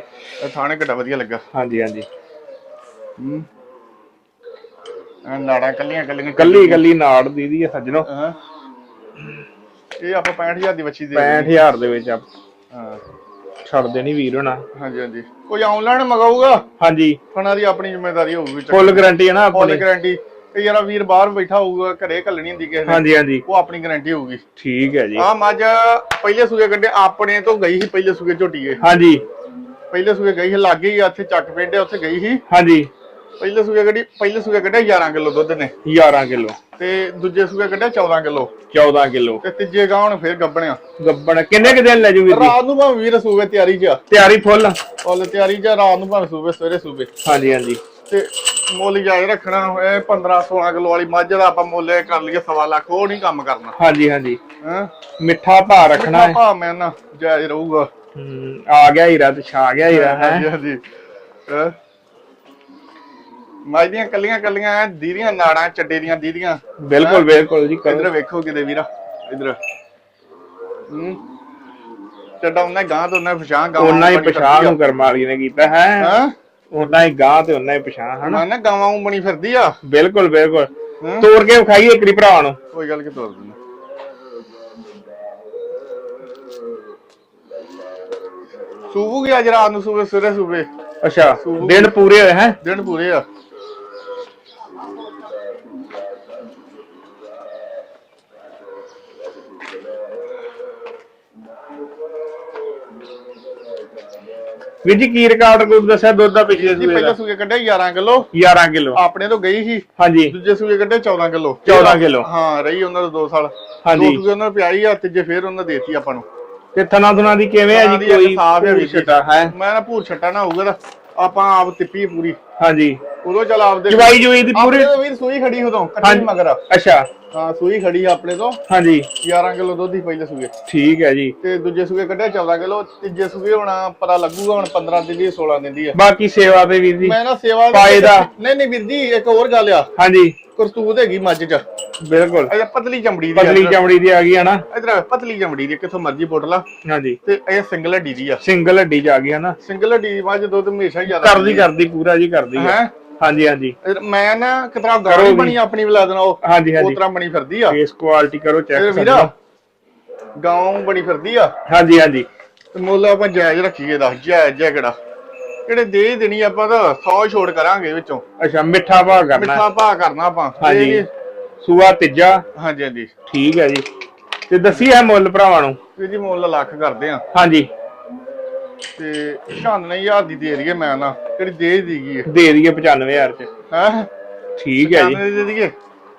ਥਾਣੇ ਕਿੱਡਾ ਵਧੀਆ ਲੱਗਾ। ਹਾਂਜੀ ਹਾਂਜੀ। ਹੂੰ। ਨਾੜਾਂ ਕੱਲੀਆਂ ਕੱਲੀਆਂ ਕੱਲੀ ਕੱਲੀ ਨਾੜ ਦੀ ਦੀ ਆ ਸੱਜਣੋ। ਹਾਂ? ਇਹ ਆਪਾਂ 65000 ਦੀ ਬੱਚੀ ਦੇ ਦੇਣੀ। 65000 ਦੇ ਵਿੱਚ ਆਪ ਹਾਂ। ਛੱਡ ਦੇਣੀ ਵੀਰ ਹੋਣਾ। ਹਾਂਜੀ ਹਾਂਜੀ। ਕੋਈ ਆਨਲਾਈਨ ਮਗਾਊਗਾ? ਹਾਂਜੀ। ਫਣਾ ਦੀ ਆਪਣੀ ਜ਼ਿੰਮੇਵਾਰੀ ਹੋਊਗੀ ਫੁੱਲ ਗਾਰੰਟੀ ਹੈ ਨਾ ਫੁੱਲ ਆਪਣੀ ਗਾਰੰਟੀ ਤੇ ਯਾਰਾ ਵੀਰ ਬਾਹਰ ਬੈਠਾ ਹੋਊਗਾ ਘਰੇ ਘੱਲਣੀ ਹੁੰਦੀ ਕਿਸੇ ਨੇ ਹਾਂਜੀ ਹਾਂਜੀ। ਉਹ ਆਪਣੀ ਗਾਰੰਟੀ ਹੋਊਗੀ। ਠੀਕ ਹੈ ਜੀ। ਆ ਮੱਝ ਪਹਿਲੇ ਸੂਏ ਕੱਢੇ ਆਪਣੇ ਤੋਂ ਗਈ ਸੀ ਪਹਿਲੇ ਸੂਏ ਝੋਟੀਏ ਹਾਂਜੀ। ਪਹਿਲੇ ਸੂਏ ਗਈ ਸੀ ਲੱਗੇ ਹੀ ਆ ਇੱਥੇ ਚੱਕ ਪਿੰਡੇ ਉੱਥੇ ਗਈ ਸੀ। ਹਾਂਜੀ। ਪਹਿਲੇ ਸੂਏ ਕੱਢੀ ਪਹਿਲੇ ਸੂਏ ਕੱਢਿਆ 11 ਕਿਲੋ ਦੁੱਧ ਨੇ। 11 ਕਿਲੋ। ਤੇ ਦੂਜੇ ਸੂਏ ਕੱਢਿਆ 14 ਕਿਲੋ। 14 ਕਿਲੋ। ਤੇ ਤੀਜੇ ਗਾਂ ਹੁਣ ਫੇਰ ਗੱਬਣਿਆ। ਗੱਬਣ ਕਿੰਨੇ ਕਿ ਦਿਨ ਲੈ ਜੂ ਵੀਰ ਜੀ? ਰਾਤ ਨੂੰ ਭਾਵੇਂ ਵੀਰ ਸੂਵੇ ਤਿਆਰੀ 'ਚ ਆ। ਤਿਆਰੀ ਫੁੱਲ? ਫੁੱਲ ਤਿਆਰੀ 'ਚ ਆ, ਰਾਤ ਨੂੰ ਭਾਵੇਂ ਸੂਵੇ ਸਵੇਰੇ ਸੂਵੇ ਹਾਂਜੀ ਹਾਂਜੀ। ਤੇ ਮੁੱਲ ਜਾਇ ਰੱਖਣਾ ਹੋਏ 15 16 ਕਿਲੋ ਵਾਲੀ ਮੱਝ ਦਾ ਆਪਾਂ ਮੁੱਲ ਇਹ ਕਰ ਲਈਏ ਸਵਾ ਲੱਖ ਉਹ ਨਹੀਂ ਕੰਮ ਕਰਨਾ। ਹਾਂਜੀ ਹਾਂਜੀ। ਹਾਂ? ਮਿੱਠਾ ਭਾਅ ਰੱਖਣਾ ਹੈ। ਭਾ ਮੈਂ ਨਾ ਜਾਇਜ਼ ਰਹੂਗਾ। ਹਮ, ਆ ਗਿਆ ਹੀਰਾ ਤੇ ਛਾ ਗਿਆ ਹੀਰਾ ਹੈ। ਹਾਂਜੀ ਹਾਂਜੀ। ਹੈਂ? ਮੱਝ ਦੀਆਂ ਕੱਲੀਆਂ ਕੱਲੀਆਂ ਐਂ ਦੀਦੀਆਂ ਨਾੜਾਂ ਚੱਡੇ ਦੀਆਂ ਦੀਦੀਆਂ। ਬਿਲਕੁਲ ਬਿਲਕੁਲ ਜੀ ਇਧਰ ਵੇਖੋ ਕਿਤੇ ਵੀਰਾ ਇਧਰ। ਹੂੰ। ਚੱਡਾ ਉਹਨਾਂ ਗਾਂ ਤੋਂ ਉਹਨਾਂ ਪਛਾਣ ਗਾਂ ਉਹਨਾਂ ਹੀ ਪਛਾਣ ਨੂੰ ਕਰਮਾਲੀ ਨੇ ਕੀਤਾ ਹੈ? ਹਾਂ? ਉਹਨਾਂ ਹੀ ਗਾਂ ਤੇ ਉਹਨਾਂ ਹੀ ਪਛਾਣ ਹਨਾ? ਨਾ ਗਾਵਾਂ ਨੂੰ ਬਣੀ ਫਿਰਦੀ ਆ। ਬਿਲਕੁਲ ਬਿਲਕੁਲ। ਤੋੜ ਕੇ ਵਿਖਾਈਏ ਇੱਕ ਭਰਾ ਨੂੰ। ਕੋਈ ਗੱਲ ਕਿ ਤੋਰ ਦਿੰਦਾ। ਸੂਬੂਗੀ ਅੱਜ ਰਾਤ ਨੂੰ ਸੂਬੇ ਸਵੇਰੇ ਸੂਬੇ ਅੱਛਾ ਦਿਨ ਪੂਰੇ ਹੋਏ ਹੈ? ਦਿਨ ਪੂਰੇ ਆ। ਵੀਰ ਜੀ ਕੀ ਰਿਕਾਰਡ ਕੋਡ ਦੱਸਿਆ ਦੁੱਧ ਦਾ ਪਿਛਲੇ ਜੀ ਸੂਏ ਪਹਿਲੇ ਦਾ? ਸੂਏ ਕੱਢਿਆ 11 ਕਿਲੋ। 11 ਕਿਲੋ। ਆਪਣੇ ਤੋਂ ਗਈ ਸੀ। ਹਾਂਜੀ। ਦੂਜੇ ਸੂਏ ਕੱਢੇ 14 ਕਿਲੋ। 14 ਕਿਲੋ। ਹਾਂ ਰਹੀ ਉਹਨਾਂ ਦਾ 2 ਸਾਲ। ਹਾਂਜੀ। ਦੋ ਸੂਏ ਉਹਨਾਂ ਨੂੰ ਪਿਆਈ ਆ ਤੀਜੇ ਫੇਰ ਉਹਨਾਂ ਦੇਤੀ ਆਪਾਂ ਨੂੰ। ਤੇ ਥਣਾ ਥੁਣਾ ਦੀ ਕਿਵੇਂ ਹੈ ਜੀ? ਕੋਈ ਸਾਫ਼ ਹੈ ਜੀ। ਛਟਾ ਹੈ? ਮੈਂ ਨਾ ਭੂਰ ਛੱਟਾ ਨਾ ਹੋਊਗਾ ਤਾਂ ਆਪਾਂ ਆਪ ਤਿੱਪੀ ਪੂਰੀ। ਹਾਂਜੀ। ਉਦੋਂ ਚੱਲ ਆਪਦੇ ਜਵਾਈ ਜੁਈ ਦੀ ਪੂਰੀ ਆਪਣੇ ਤੋਂ ਵੀਰ ਸੂਈ ਖੜੀ ਉਦੋਂ ਕੱਟੀ। ਮਗਰ। ਅੱਛਾ। ਹਾਂ ਸੂਈ ਖੜੀ ਆ ਆਪਣੇ ਤੋਂ। ਹਾਂਜੀ। 11 ਕਿਲੋ ਦੁੱਧ ਹੀ ਪਹਿਲੇ ਸੂਏ। ਠੀਕ ਹੈ ਜੀ। ਤੇ ਦੂਜੇ ਸੂਏ ਕੱਢਿਆ 14 ਕਿਲੋ ਤੀਜੇ ਸੂਏ ਹੁਣ ਪਤਾ ਲੱਗੂਗਾ ਹੁਣ 15 ਦਿੰਦੀ ਹੈ 16 ਦਿੰਦੀ ਹੈ ਬਾਕੀ ਸੇਵਾ ਤੇ ਵੀਰ ਜੀ। ਮੈਂ ਨਾ ਸੇਵਾ ਫਾਇਦਾ। ਨਹੀਂ ਨਹੀਂ ਵੀਰ ਜੀ ਇੱਕ ਹੋਰ ਗੱਲ ਆ। ਹਾਂਜੀ। ਕਰਤੂਤ ਹੈਗੀ ਮੱਝ ਚ। ਬਿਲਕੁਲ। ਇਹ ਪਤਲੀ ਚਮੜੀ ਦੀ ਪਤਲੀ ਚਮੜੀ ਦੀ ਆ ਗਈ ਹੈ ਨਾ। ਇਧਰ ਪਤਲੀ ਚਮੜੀ ਦੀ ਕਿੱਥੋਂ ਮਰਜ਼ੀ ਪੁੱਟ ਲਾ। ਹਾਂਜੀ। ਤੇ ਇਹ ਸਿੰਗਲ ਹੱਡੀ ਦੀ ਆ। ਸਿੰਗਲ ਹੱਡੀ ਚ ਆ ਗਈ ਹੈ ਨਾ। ਸਿੰਗਲ ਹੱਡੀ ਦੀ ਮੱਝ ਦੁੱਧ ਹਮੇਸ਼ਾ ਹੀ ਜ਼ਿਆਦਾ ਕਰਦੀ ਕਰਦੀ ਪੂਰਾ ਜੀ ਹੈ ਹੈ? ਹਾਂਜੀ ਹਾਂਜੀ। ਮੈਂ ਨਾ ਕਿਤਰਾ ਕਰੋ ਗਾੜੀ ਵੀ। ਬਣੀ ਆਪਣੀ ਵਿਲਾਦ ਨਾਲ ਉਹ। ਹਾਂਜੀ ਹਾਂਜੀ। ਉਤਰਾ ਬਣੀ ਫਿਰਦੀ ਆ। ਫੇਸ ਕੁਆਲਿਟੀ ਕਰੋ ਇਹ ਚੈੱਕ ਵੀਰਾ ਗਾਉਂ ਬਣੀ ਫਿਰਦੀ ਆ। ਹਾਂਜੀ ਹਾਂਜੀ। ਤੇ ਮੁੱਲ ਆਪਾਂ ਜਾਇਜ਼ ਰੱਖੀਏ ਦਾ ਜਾਇਜ਼ ਜਿਹਾ ਕਿਹੜਾ ਕਿਹੜੇ ਦੇ ਹੀ ਦੇਣੀ ਆਪਾਂ ਤਾਂ 100 ਛੋੜ ਕਰਾਂਗੇ ਵਿੱਚੋਂ। ਅੱਛਾ ਮਿੱਠਾ ਭਾਅ ਕਰਨਾ। ਮਿੱਠਾ ਭਾਅ ਕਰਨਾ ਆਪਾਂ। ਹਾਂਜੀ। ਸੂਆ ਤੀਜਾ? ਹਾਂਜੀ ਹਾਂਜੀ। ਠੀਕ ਹੈ ਜੀ। ਤੇ ਦੱਸੀ ਹੈ ਮੁੱਲ ਭਰਾਵਾਂ ਨੂੰ? ਜੀ ਮੁੱਲ ਲੱਖ ਕਰਦੇ ਆ। ਹਾਂਜੀ। ਤੇ 96000 ਦੀ ਦੇ ਦਈਏ ਮੈਂ ਨਾ ਕਿਹੜੀ ਦੇ ਦੀਗੀ ਦੇ ਦਈਏ 95000 ਚ। ਹੈ? ਠੀਕ ਹੈ ਜੀ। ਦੇ ਦਈਏ?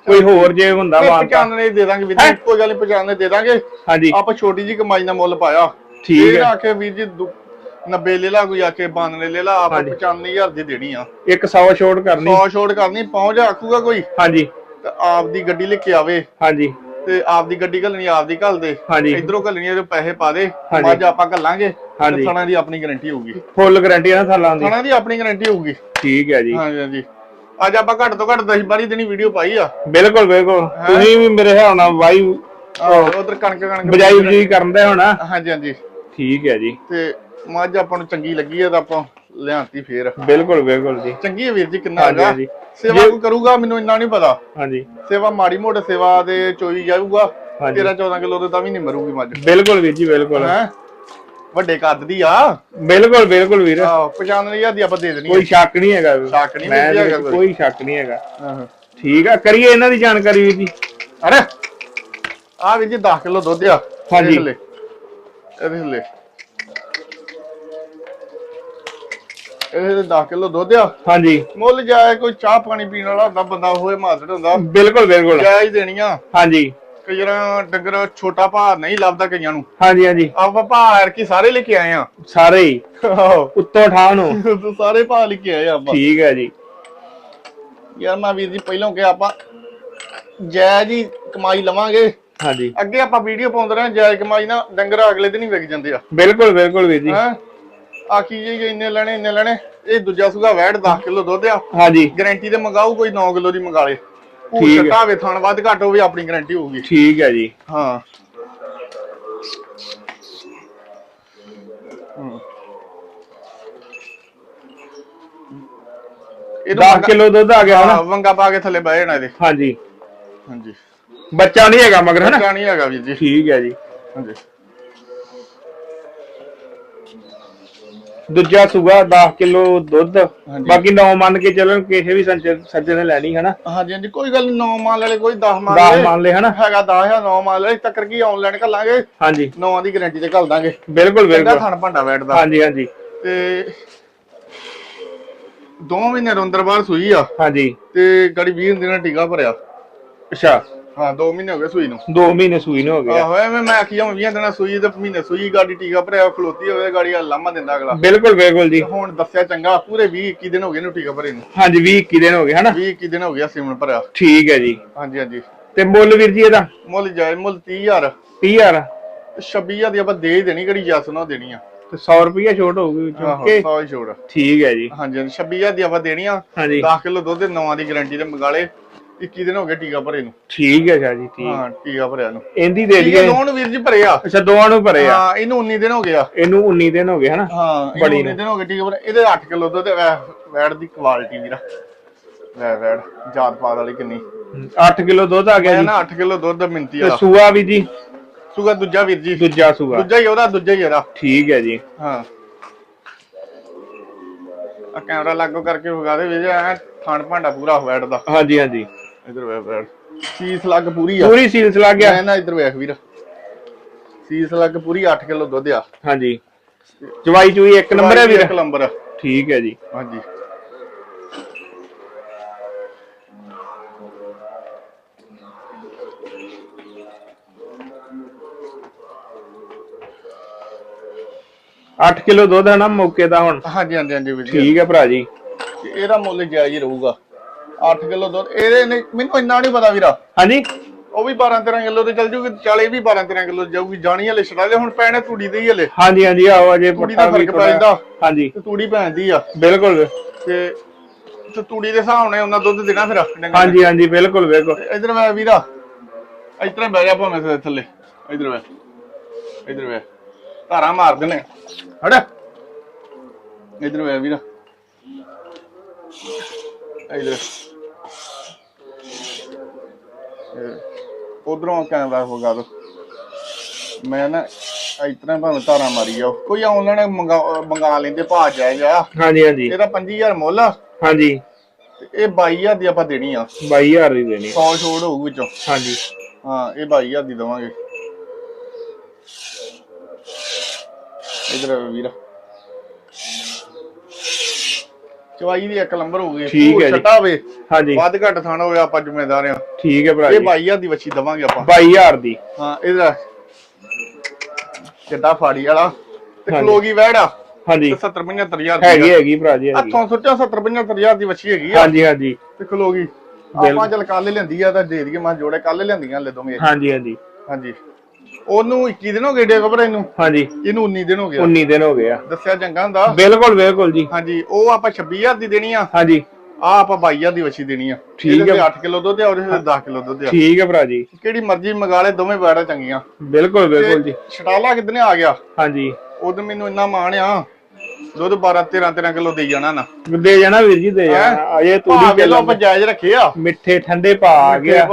ਕੋਈ ਹੋਰ ਜੇ ਹੁੰਦਾ ਮਾਨਤਾ। 95 ਦੇ ਦਾਂਗੇ ਵੀਰ? ਜੀ ਕੋਈ ਗੱਲ ਨਹੀਂ 95 ਦੇ ਦਾਂਗੇ। ਹਾਂਜੀ। ਆਪਾਂ ਛੋਟੀ ਜੀ ਕਮਾਈ ਦਾ ਮੁੱਲ ਪਾਇਆ। ਠੀਕ ਹੈ। ਆਖੇ ਵੀਰ ਜੀ 90 ਲੈ ਲਾ ਕੋਈ ਆਖੇ 92 ਲੈ ਲਾ ਆਪਾਂ ਹਾਂਜੀ। 95000 ਦੀ ਦੇਣੀ ਆ। ਇੱਕ 100 ਛੋਟ ਕਰਨੀ। 100 ਛੋੜ ਕਰਨੀ ਪਹੁੰਚ ਆਖੂਗਾ ਕੋਈ। ਹਾਂਜੀ। ਤੇ ਆਪ ਦੀ ਗੱਡੀ ਲੈ ਕੇ ਆਵੇ। ਹਾਂਜੀ। ਤੇ ਆਪ ਦੀ ਗੱਡੀ ਘੱਲਣੀ ਆਪ ਦੀ ਘੱਲ ਦੇ। ਇਧਰੋਂ ਘੱਲਣੀ ਇਹਦੇ ਪੈਸੇ ਪਾ ਦੇ। ਅੱਜ ਆਪਾਂ ਘੱਲਾਂਗੇ। ਹਾਂਜੀ। ਥਣਾ ਦੀ ਆਪਣੀ ਗਾਰੰਟੀ ਹੋਊਗੀ। ਫੁੱਲ ਗਾਰੰਟੀ ਨਾਲ ਥਾਲਾਂ ਦੀ। ਥਣਾ ਦੀ ਆਪਣੀ ਗਾਰੰਟੀ ਹੋਊਗੀ। ਠੀਕ ਹੈ ਜੀ। ਹਾਂਜੀ ਹਾਂਜੀ। ਅੱਜ ਆਪਾਂ ਘੱਟ ਤੋਂ ਘੱਟ 10 12 ਦਿਨੀ ਵੀਡੀਓ ਪਾਈ ਆ। ਬਿਲਕੁਲ ਬਿਲਕੁਲ। ਤੁਸੀਂ ਵੀ ਮੇਰੇ ਹਿਸਾਬ ਨਾਲ ਵਾਈ ਉਧਰ ਕਣਕ ਕਣਕ ਬਜਾਈ ਬਜੂਈ ਕਰਦੇ ਹੋਣਾ। ਹਾਂਜੀ ਹਾਂਜੀ। ਠੀਕ ਹੈ ਜੀ। ਤੇ ਮੱਝ ਆਪਾਂ ਨੂੰ ਚੰਗੀ ਲੱਗੀ ਆ ਤਾਂ ਆਪਾਂ ਲਿਆਂਤੀ ਫੇਰ। ਬਿਲਕੁਲ ਬਿਲਕੁਲ ਜੀ। ਚੰਗੀ ਹੈ ਵੀਰ ਜੀ ਕਿੰਨਾ ਹੈਗਾ। ਸੇਵਾ ਕੋਈ ਕਰੂਗਾ ਮੈਨੂੰ ਇੰਨਾ ਨਹੀਂ ਪਤਾ। ਹਾਂਜੀ। ਸੇਵਾ ਮਾੜੀ ਮੋਟੇ ਸੇਵਾ ਦੇ ਚੋਈ ਜਾਊਗਾ। ਹਾਂਜੀ। 13 14 ਕਿਲੋ ਦੇ ਤਾਂ ਵੀ ਨਹੀਂ ਮਰੂਗੀ ਮੱਝ। ਬਿਲਕੁਲ ਵੀਰ ਜੀ ਬਿਲਕੁਲ। ਹੈ? ਵੱਡੇ ਕੱਦ ਦੀ ਆ। ਬਿਲਕੁਲ ਬਿਲਕੁਲ ਵੀਰ। ਆਹ 95000 ਦੀ ਆਪਾਂ ਦੇ ਦੇਣੀ ਕੋਈ ਸ਼ੱਕ ਨਹੀਂ ਹੈਗਾ। ਸ਼ੱਕ ਨਹੀਂ ਮੈਂ ਹੈਗਾ ਕੋਈ। ਸ਼ੱਕ ਨਹੀਂ ਹੈਗਾ। ਹਾਂ ਠੀਕ ਆ ਕਰੀਏ ਇਹਨਾਂ ਦੀ ਜਾਣਕਾਰੀ ਵੀਰ ਜੀ। ਅਰੇ ਆ ਵੀਰ ਜੀ 10 ਕਿਲੋ ਦੁੱਧ ਆ। ਹਾਂਜੀ। ਇਹਦੇ ਥੱਲੇ। ਇਹਦੇ ਥੱਲੇ ਇਹਦੇ 10 ਕਿਲੋ ਦੁੱਧ ਆ। ਹਾਂਜੀ। ਮੁੱਲ ਜਾਏ ਕੋਈ ਚਾਹ ਪਾਣੀ ਪੀਣ ਵਾਲਾ ਹੁੰਦਾ ਬੰਦਾ ਹੋਏ ਮਾਜ਼ੜ ਹੁੰਦਾ। ਬਿਲਕੁਲ ਬਿਲਕੁਲ। ਜਾਇਜ਼ ਦੇਣੀਆਂ ਹਾਂਜੀ। ਕਈਆਂ ਡੰਗਰ ਛੋਟਾ ਭਾਅ ਨਹੀਂ ਲੱਭਦਾ ਕਈਆਂ ਨੂੰ। ਹਾਂਜੀ ਹਾਂਜੀ। ਆਪਾਂ ਭਾਅ ਐਰ ਕੀ ਸਾਰੇ ਲੈ ਕੇ ਆਏ ਆ। ਸਾਰੇ ਹੀ? ਉੱਤੋਂ ਠਾਹ ਨੂੰ? ਸਾਰੇ ਭਾਅ ਲੈ ਕੇ ਆਏ ਆ ਆਪਾਂ। ਠੀਕ ਹੈ ਜੀ। ਯਾਰ ਮੈਂ ਵੀਰ ਜੀ ਪਹਿਲਾਂ ਕਿ ਆਪਾਂ ਜਾਇਜ਼ ਹੀ ਕਮਾਈ ਲਵਾਂਗੇ। ਹਾਂਜੀ। ਅੱਗੇ ਆਪਾਂ ਵੀਡੀਓ ਪਾਉਂਦੇ ਰਹੇ ਜਾਇਜ਼ ਕਮਾਈ ਨਾ ਡੰਗਰ ਅਗਲੇ ਦਿਨ ਹੀ ਵਿਕ ਜਾਂਦੇ ਆ। ਬਿਲਕੁਲ ਬਿਲਕੁਲ ਵੀਰ ਜੀ। ਹੈਂ? ਆਖੀ ਜੀ ਇੰਨੇ ਲੈਣੇ ਇੰਨੇ ਲੈਣੇ। ਇਹ ਦੂਜਾ ਸੁਗਾ ਵੈੜ 10 ਕਿਲੋ ਦੁੱਧ ਆ। ਹਾਂਜੀ। ਗਾਰੰਟੀ ਤੇ ਮੰਗਾਓ ਕੋਈ 9 ਕਿਲੋ ਦੀ ਮੰਗਾ ਲੇ। ਉਹ ਠੀਕ ਹੈ। ਛੱਟਾ ਹੋਵੇ ਥਣ ਵੱਧ ਘੱਟ ਹੋਵੇ ਆਪਣੀ ਗਾਰੰਟੀ ਹੋਊਗੀ। ਠੀਕ ਹੈ ਜੀ। ਹਾਂ। ਹਮ। ਇਹਨੂੰ 10 ਵੰਗਾ- ਕਿਲੋ ਦੁੱਧ ਆ ਗਿਆ ਹਾਂ, ਹਨਾ? ਵੰਗਾ ਪਾ ਕੇ ਥੱਲੇ ਬਹਿ ਜਾਣਾ ਇਹਦੇ। ਹਾਂਜੀ। ਹਾਂਜੀ। ਬੱਚਾ ਨਹੀਂ ਹੈਗਾ ਮਗਰ ਹਨਾ? ਬੱਚਾ ਨਹੀਂ ਹੈਗਾ ਵੀਰ ਜੀ। ਠੀਕ ਹੈ ਜੀ। ਹਾਂਜੀ। ਦੂਜਾ ਸੂਗਾ 10 ਕਿਲੋ ਦੁੱਧ। ਹਾਂਜੀ। ਬਾਕੀ 9 ਮੰਨ ਕੇ ਚੱਲਣ ਕਿਸੇ ਵੀ ਸੰਚ ਸੱਜੇ ਨੇ ਲੈਣੀ ਹਨਾ? ਹਾਂਜੀ ਹਾਂਜੀ ਕੋਈ ਗੱਲ ਨੀ 9 ਮਾਲ ਵਾਲੇ ਕੋਈ 10 ਮਾਲ 10 ਵਾਲੇ ਮੰਨ ਲਏ ਹਨਾ? ਹੈਗਾ 10 ਜਾਂ 9 ਮਾਲ ਵਾਲੇ ਤੱਕਰ ਕੀ ਆਨਲਾਈਨ ਘੱਲਾਂਗੇ? ਹਾਂਜੀ। 9 ਦੀ ਗਾਰੰਟੀ ਤੇ ਘੱਲ ਦਾਂਗੇ। ਬਿਲਕੁਲ ਬਿਲਕੁਲ। ਥਣ ਭਾਂਡਾ ਬੈਠਦਾ। ਹਾਂਜੀ ਹਾਂਜੀ। ਤੇ ਦੋ ਮਹੀਨੇ ਅੰਦਰ ਬਾਹਰ ਸੂਈ ਆ। ਹਾਂਜੀ। ਤੇ ਗੜੀ 20 ਦਿਨਾਂ ਟੀਕਾ ਭਰਿਆ। ਅੱਛਾ। ਹਾਂ 2 ਮਹੀਨੇ ਹੋ ਗਏ ਸੂਈ ਨੂੰ। 2 ਮਹੀਨੇ ਸੂਈ ਨੂੰ ਹੋ ਗਿਆ ਆਹੋ ਐਵੇਂ ਮੈਂ ਆਖੀ ਜਾਵਾਂ 20 ਦਿਨਾਂ ਸੂਈ ਤੇ ਮਹੀਨੇ ਸੂਈ ਗਾੜੀ ਟੀਕਾ ਭਰਿਆ ਖਲੋਤੀ ਹੋਵੇ ਗਾੜੀ ਆ ਲਾਮਾ ਦਿੰਦਾ ਅਗਲਾ। ਬਿਲਕੁਲ ਬਿਲਕੁਲ ਜੀ। ਹੁਣ ਦੱਸਿਆ ਚੰਗਾ ਪੂਰੇ 20 21 ਦਿਨ ਹੋ ਗਏ ਨੂੰ ਟੀਕਾ ਭਰੇ ਨੂੰ। ਹਾਂਜੀ 20 21 ਦਿਨ ਹੋ ਗਏ ਹਨਾ? 20 21 ਦਿਨ ਹੋ ਗਿਆ ਸਿਮਣ ਭਰਿਆ। ਠੀਕ ਹੈ ਜੀ। ਹਾਂਜੀ ਹਾਂਜੀ। ਤੇ ਮੁੱਲ ਵੀਰ ਜੀ ਇਹਦਾ? ਮੁੱਲ ਜਾਇ ਮੁੱਲ 30000 30000 26000 ਦੀ ਆਪਾਂ ਦੇ ਦੇਣੀ ਕਿਹੜੀ ਜੱਸ ਨਾ ਦੇਣੀ ਆ। ਤੇ 100 ਰੁਪਏ ਛੋਟ ਹੋਊਗੀ ਵਿੱਚੋਂ ਆਹੋ ਕਿ 100 ਹੀ ਛੋੜ ਠੀਕ ਹੈ ਜੀ। ਹਾਂਜੀ ਹਾਂਜੀ 26000 ਦੀ ਆਪਾਂ ਦੇਣੀ ਆ ਹਾਂਜੀ। 10 ਕਿਲੋ ਦੁੱਧ ਦੇ ਨਵਾਂ ਦੀ ਗਾਰੰਟੀ ਤੇ ਮੰਗਾਲੇ 21 ਦਿਨ ਹੋ ਗਏ ਟੀਕਾ ਭਰੇ ਨੂੰ। ਠੀਕ ਹੈ ਜੀ ਠੀਕ। ਹਾਂ ਟੀਕਾ ਭਰਿਆ ਨੂੰ। ਇਹਦੀ ਦੇ ਟੀਕੇ ਦਈਏ। ਵੀਰ ਜੀ ਭਰੇ ਆ। ਅੱਛਾ ਦੋਵਾਂ ਨੂੰ ਭਰੇ ਆ। ਹਾਂ ਇਹਨੂੰ 19 ਦਿਨ ਹੋ ਗਏ ਆ। ਇਹਨੂੰ 19 ਦਿਨ ਹੋ ਗਏ ਹਨਾ? ਹਾਂ ਬੜੀ ਇਹਨੂੰ 19 ਦਿਨ ਹੋ ਗਏ ਟੀਕਾ ਭਰੇ ਇਹਦੇ 8 ਕਿਲੋ ਦੁੱਧ ਵੈ- ਵੈੜ ਦੀ ਕੁਆਲਿਟੀ ਵੀਰਾ। ਵੈ ਵੈੜ ਜਾਤ ਪਾਤ ਵਾਲੀ ਕਿੰਨੀ। 8 ਕਿਲੋ ਦੁੱਧ ਆ ਗਿਆ ਇਹ ਜੀ। ਨਾ 8 ਕਿਲੋ ਦੁੱਧ ਮਿੰਤੀ ਤੇ ਵਾਲਾ ਸੂਆ ਵੀ ਜੀ? ਸੂਗਾ ਦੂਜਾ ਵੀਰ ਜੀ। ਦੂਜਾ ਸੂਆ। ਦੂਜਾ ਹੀ ਉਹਦਾ ਦੂਜਾ ਹੀ ਇਹਦਾ। ਠੀਕ ਹੈ ਜੀ। ਹਾਂ। ਆ ਕੈਮਰਾ ਲਾਗੋ ਕਰਕੇ ਵਿਖਾ ਦੇ ਵੀਰ ਐ ਥਾਣ ਭਾਂਡਾ ਪੂਰਾ ਵੈੜ ਦਾ। ਹਾਂਜੀ ਹਾਂਜੀ। ਇਧਰ ਵੇ ਵੈੜ ਸੀਸ ਲੱਗ ਪੂਰੀ ਆ। ਪੂਰੀ ਸੀਲਸ ਲੱਗ ਗਿਆ। ਮੈਂ ਨਾ ਇਧਰ ਵੇਖ ਵੀਰ। ਸੀਸ ਲੱਗ ਪੂਰੀ 8 ਕਿਲੋ ਦੁੱਧ ਆ। ਹਾਂਜੀ। ਚਵਾਈ ਚੂਈ ਇੱਕ ਨੰਬਰ ਹੈ ਵੀਰ? ਇੱਕ ਨੰਬਰ। ਠੀਕ ਹੈ ਜੀ। ਹਾਂਜੀ। ਅੱਠ ਕਿਲੋ ਦੁੱਧ ਹੈ ਨਾ ਮੌਕੇ ਦਾ ਹੁਣ। ਹਾਂਜੀ ਹਾਂਜੀ ਹਾਂਜੀ ਵੀਰ ਠੀਕ ਹੈ ਭਰਾ ਜੀ। ਇਹਦਾ ਮੁੱਲ ਜਾਇਜ਼ ਹੀ ਰਹੂਗਾ। 8 ਕਿਲੋ ਦੁੱਧ ਇਹਦੇ ਨੇ ਮੈਨੂੰ ਇੰਨਾ ਨਹੀਂ ਪਤਾ ਵੀਰਾ। ਹਾਂਜੀ? ਉਹ ਵੀ 12 13 ਕਿਲੋ ਤੇ ਚੱਲ ਜੂਗੀ ਚਾਲੇ ਵੀ 12 13 ਕਿਲੋ ਜਾਊਗੀ ਜਾਣੀ ਹਲੇ ਛੜਾ ਦੇ ਹੁਣ ਪੈਣੇ ਤੂੜੀ ਦੇ ਹੀ ਹਲੇ। ਹਾਂਜੀ ਹਾਂਜੀ ਆਓ ਅਜੇ ਤੂੜੀ ਦਾ ਵੀ ਫ਼ਰਕ ਪੈ ਜਾਂਦਾ। ਹਾਂਜੀ। ਤੇ ਤੂੜੀ ਪੈਂਦੀ ਆ। ਬਿਲਕੁਲ। ਤੇ ਤੇ ਤੂੜੀ ਦੇ ਹਿਸਾਬ ਨਾਲ ਉਹਨਾਂ ਦੁੱਧ ਦੇਣਾ ਫਿਰ। ਹਾਂਜੀ ਹਾਂਜੀ ਬਿਲਕੁਲ ਬਿਲਕੁਲ। ਇਧਰ ਵੇ ਵੀਰਾ ਇਧਰ ਬਹਿ ਜਾ ਭਾਵੇਂ ਥੇ- ਥੱਲੇ। ਇਧਰ ਵੇ ਇਧਰ ਵੇ ਧਾਰਾ ਮਾਰ ਦਿੰਨੇ ਹੜ ਇਧਰ ਵੇ ਵੀਰਾ। ਇਧਰ ਉਧਰੋਂ ਕੈਮਰਾ ਹੋਗਾ ਦੋ ਮੈਂ ਨਾ ਇਤਨਾ ਭਾਵੇਂ ਧਾਰਾਂ ਮਾਰੀ ਜਾਓ। ਕੋਈ ਆਨਲਾਈਨ ਮੰਗਾ ਲੈਂਦੇ ਭਾ ਜਾਏਗਾ ਹਾਂਜੀ ਹਾਂਜੀ। ਇਹਦਾ 25000 ਮੁੱਲ ਆ। ਹਾਂਜੀ। ਤੇ ਇਹ 22000 ਦੀ ਆਪਾਂ ਦੇਣੀ ਆ। 22000 ਦੀ ਦੇਣੀ 100 ਛੋੜ ਹੋਊ ਵਿੱਚੋਂ। ਹਾਂਜੀ। ਹਾਂ ਇਹ 22000 ਦੀ ਦਵਾਂਗੇ। ਇਧਰ ਵੀਰ। ਚਵਾਈ ਦੀ ਇੱਕ ਨੰਬਰ ਹੋ ਗਈ ਠੀਕ ਹੈ ਜੀ। ਛੱਟਾ ਹੋਵੇ ਹਾਂਜੀ। ਵੱਧ ਘੱਟ ਥਾਣਾ ਹੋਵੇ ਆਪਾਂ ਜ਼ਿੰਮੇਦਾਰ ਆ ਠੀਕ ਹੈ ਭਰਾ ਇਹ ਜੀ 22000 ਦੀ ਵੱਛੀ ਦਵਾਂਗੇ ਆਪਾਂ। 22000 ਦੀ। ਹਾਂ ਇਹਦਾ ਚੱਡਾ ਫਾੜੀ ਵਾਲਾ। ਤੇ। ਖਲੋਗੀ ਵਹਿੜਾ ਹਾਂਜੀ। ਤੇ 70 75000 ਹੈਗੀ ਹੈਗੀ ਭਰਾ ਜੀ ਹੈਗੀ। ਹੱਥੋਂ ਸੁੱਟਿਆ 70 75000 ਦੀ ਵੱਛੀ ਹੈਗੀ ਆ? ਹਾਂਜੀ ਹਾਂਜੀ। ਤੇ ਖਲੋਗੀ ਆਪਾਂ ਚੱਲ ਕੱਲ ਲੈਂਦੀ ਆ ਤਾਂ ਦੇ ਦਈਏ। ਮੈਂ ਜੋੜੇ ਕੱਲ ਲੈਂਦੀਆਂ ਲੈ ਦੋਵੇਂ। ਹਾਂਜੀ ਹਾਂਜੀ। ਹਾਂਜੀ। ਉਹਨੂੰ 21 ਦਿਨ ਹੋ ਗਏ ਡੇ ਕਬਰ ਇਹਨੂੰ ਹਾਂਜੀ। ਇਹਨੂੰ 19 ਦਿਨ ਹੋ ਗਿਆ। 19 ਦਿਨ ਹੋ ਗਏ ਆ। ਦੱਸਿਆ ਚੰਗਾ ਹੁੰਦਾ? ਬਿਲਕੁਲ ਬਿਲਕੁਲ ਜੀ। ਹਾਂਜੀ ਉਹ ਆਪਾਂ 26000 ਦੀ ਦੇਣੀ ਆ। ਹਾਂਜੀ। ਆ ਆਪਾਂ 22000 ਦੀ ਵੱਛੀ ਦੇਣੀ ਆ। ਠੀਕ ਹੈ। 8 ਕਿਲੋ ਦੁੱਧ ਆ ਉਹਦੇ ਤੇ 10 ਕਿਲੋ ਦੁੱਧ ਆ। ਠੀਕ ਹੈ ਭਰਾ ਜੀ। ਕਿਹੜੀ ਮਰਜ਼ੀ ਮੰਗਾ ਲੈ ਦੋਵੇਂ ਬੈੜਾ ਚੰਗੀਆਂ। ਬਿਲਕੁਲ ਬਿਲਕੁਲ ਜੀ। ਛਟਾਲਾ ਕਿਦਨੇ ਆ ਗਿਆ? ਹਾਂਜੀ। ਉਦੋਂ ਮੈਨੂੰ ਇੰਨਾ ਮਾਣ ਆ। ਦੁੱਧ 12 13 13 ਕਿਲੋ ਦੇਈ ਜਾਣਾ ਨਾ। ਦੇ ਜਾਣਾ ਵੀਰ ਜੀ ਦੇ ਜਾਣਾ। ਅਜੇ ਭਾ ਤੂੜੀ ਵੇਲੋ ਪੰਜਾਇਜ ਰੱਖੇ ਆ। ਮਿੱਠੇ ਠੰਡੇ ਪਾ ਆ ਗਿਆ।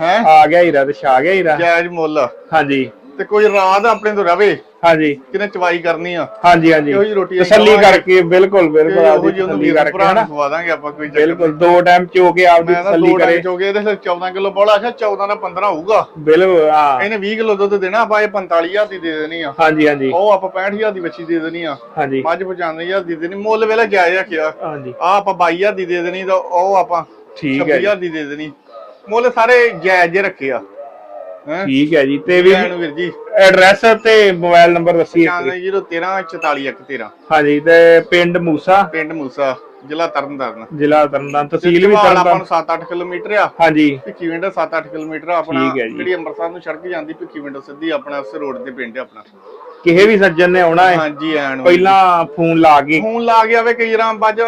ਹੈ? ਆ ਗਿਆ ਹੀਰਾ ਤੇ ਛਾ ਗਿਆ ਹੀਰਾ। ਜਾਇਜ਼ ਮੁੱਲ। ਹਾਂਜੀ। ਤੇ ਕੋਈ ਰਾਤ ਆਪਣੇ ਤੋਂ ਰਵੇ। ਹਾਂਜੀ। ਕਿਨੇ ਚਵਾਈ ਕਰਨੀ ਆ? ਹਾਂਜੀ ਹਾਂਜੀ। ਜਿਹੀ ਰੋਟੀ ਤਸੱਲੀ। ਕਰਕੇ ਬਿਲਕੁਲ ਬਿਲਕੁਲ ਉਹ ਆਪਦੀ ਤਸੱਲੀ ਕਰਕੇ ਹਨਾ ਨੂੰ ਖਵਾ ਦਾਂਗੇ ਆਪਾਂ ਕੋਈ ਬਿਲਕੁਲ ਦੋ ਟਾਈਮ ਚੋ ਕੇ ਆਪਦੀ ਤਸੱਲੀ ਕਰੇ। ਟਾਈਮ ਚੋਗੇ ਇਹਦੇ 14 ਕਿਲੋ ਬੋਲਾ ਆਖਿਆ 14 ਦਾ 15 ਹੋਊਗਾ। ਬਿਲਕੁਲ ਹਾਂ ਇਹਨੇ 20 ਕਿਲੋ ਦੁੱਧ ਦੇਣਾ ਆਪਾਂ ਇਹ 45000 ਦੀ ਦੇ ਦੇਣੀ ਆ। ਹਾਂਜੀ ਹਾਂਜੀ। ਉਹ ਆਪਾਂ 65000 ਦੀ ਬੱਚੀ ਦੇ ਦੇਣੀ ਆ। ਹਾਂਜੀ। ਮੱਝ 95000 ਦੀ ਦੇਣੀ ਮੁੱਲ ਵੇਲੇ ਜਾਇਜ਼ ਰੱਖਿਆ। ਹਾਂਜੀ। ਆ ਆਪਾਂ 22000 ਦੀ ਦੇ ਦੇਣੀ ਤਾਂ ਉਹ ਆਪਾਂ ਠੀਕ ਹੈ ਜੀ। 26000 ਦੀ ਦੇ ਦੇਣੀ। ਮੁੱਲ ਸਾਰੇ ਜਾਇਜ਼ ਰੱਖੇ ਆ। ਹੈ? ਠੀਕ ਹੈ ਜੀ ਤੇ ਵੀ ਵੀਰ ਵੀਰ ਜੀ। ਐਡਰੈਸ ਤੇ ਮੋਬਾਈਲ ਨੰਬਰ ਦੱਸੀਏ 9013 ਹਾਂਜੀ ਤੇ ਪਿੰਡ ਮੂਸਾ। ਪਿੰਡ ਮੂਸਾ ਜ਼ਿਲ੍ਹਾ ਤਰਨਤਾਰਨ। ਜ਼ਿਲ੍ਹਾ ਤਰਨਤਾਰਨ ਤਹਿਸੀਲ ਵੀ ਜਵਾਲ ਆਪਾਂ ਤਰਨਤਾਰਨ ਨੂੰ 7-8 ਕਿਲੋਮੀਟਰ ਆ। ਹਾਂਜੀ। ਭਿੱਖੀ ਵਿੰਡ 7-8 ਕਿਲੋਮੀਟਰ ਆ ਆਪਣਾ ਠੀਕ ਹੈ ਜੀ। ਜਿਹੜੀ ਅੰਮ੍ਰਿਤਸਰ ਨੂੰ ਸੜਕ ਜਾਂਦੀ ਭਿੱਖੀ ਵਿੰਡ ਸਿੱਧੀ ਆਪਣਾ ਉਸ ਰੋਡ ਤੇ ਪਿੰਡ ਆ ਆਪਣਾ। ਕਿਸੇ ਵੀ ਸੱਜਣ ਨੇ ਆਉਣਾ ਹੈ ਹਾਂਜੀ ਐਨ ਪਹਿਲਾਂ ਫੋਨ ਲਾ ਕੇ। ਫੋਨ ਲਾ ਗਿਆ ਵੇ ਕਈ ਰਾਮ ਬਾਜ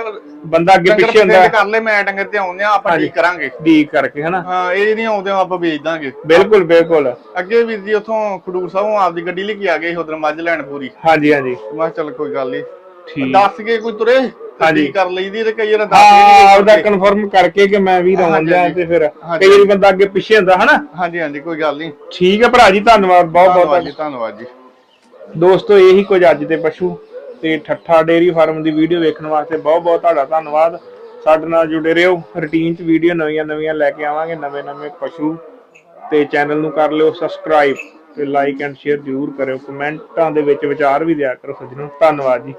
ਬੰਦਾ ਅੱਗੇ ਪਿੱਛੇ ਹੁੰਦਾ। ਕਰ ਲੈ ਮੈਂ ਡੰਗਰ ਤੇ ਆਉਂਦੇ ਆ ਆਪਾਂ। ਠੀਕ ਕਰਾਂਗੇ। ਡੀਕ ਕਰਕੇ ਹਨਾ? ਹਾਂ ਇਹ ਨਹੀਂ ਆਉਂਦੇ ਆਪਾਂ ਵੇਚ ਦਾਂਗੇ। ਬਿਲਕੁਲ ਬਿਲਕੁਲ। ਅੱਗੇ ਵੀਰ ਜੀ ਉਥੋਂ ਖਡੂਰ ਸਾਹਿਬੋਂ ਆਪਦੀ ਗੱਡੀ ਲੈ ਕੇ ਆ ਗਏ ਉਧਰ ਮੱਝ ਲੈਣ ਪੂਰੀ। ਹਾਂਜੀ ਹਾਂਜੀ। ਮੈਂ ਚੱਲ ਕੋਈ ਗੱਲ ਨਹੀਂ ਠੀਕ। ਦੱਸ ਕੇ ਕੋਈ ਤੁਰੇ ਹਾਂਜੀ। ਠੀਕ ਕਰ ਲਈਦੀ ਤੇ ਕਈ ਵਾਰ ਦੱਸ ਹਾਂ ਕੇ ਆਪਦਾ ਕਨਫਰਮ ਕਰਕੇ ਕਿ ਮੈਂ ਵੀ ਜਾਂ ਹਾਂਜੀ। ਤੇ ਫਿਰ। ਕਈ ਵਾਰੀ ਬੰਦਾ ਅੱਗੇ ਪਿੱਛੇ ਹੁੰਦਾ ਹਨਾ? ਹਾਂਜੀ ਹਾਂਜੀ ਕੋਈ ਗੱਲ ਨਹੀਂ ਠੀਕ ਹੈ ਭਰਾ ਜੀ ਧੰਨਵਾਦ ਬਹੁਤ ਧੰਨਵਾਦ ਬਹੁਤ ਜੀ ਧੰਨਵਾਦ ਜੀ। ਦੋਸਤੋ, ਇਹੀ ਕੁਝ ਅੱਜ ਦੇ ਪਸ਼ੂ ਤੇ ਠੱਠਾ ਡੇਰੀ ਫਾਰਮ ਦੀ ਵੀਡੀਓ ਵੇਖਣ ਵਾਸਤੇ ਬਹੁਤ ਬਹੁਤ ਤੁਹਾਡਾ ਧੰਨਵਾਦ। ਸਾਡੇ ਨਾਲ ਜੁੜੇ ਰਹੋ। ਰੁਟੀਨ ਚ ਵੀਡੀਓ ਨਵੀਆਂ ਨਵੀਆਂ ਲੈ ਕੇ ਆਵਾਂਗੇ, ਨਵੇਂ ਨਵੇਂ ਪਸ਼ੂ। ਤੇ ਚੈਨਲ ਨੂੰ ਕਰ ਲਿਓ ਸਬਸਕ੍ਰਾਈਬ ਤੇ ਲਾਈਕ ਐਂਡ ਸ਼ੇਅਰ ਜ਼ਰੂਰ ਕਰਿਓ। ਕਮੈਂਟਾਂ ਦੇ ਵਿੱਚ ਵਿਚਾਰ ਵੀ ਦਿਆ ਕਰੋ ਸੱਜਣੋ। ਧੰਨਵਾਦ ਜੀ।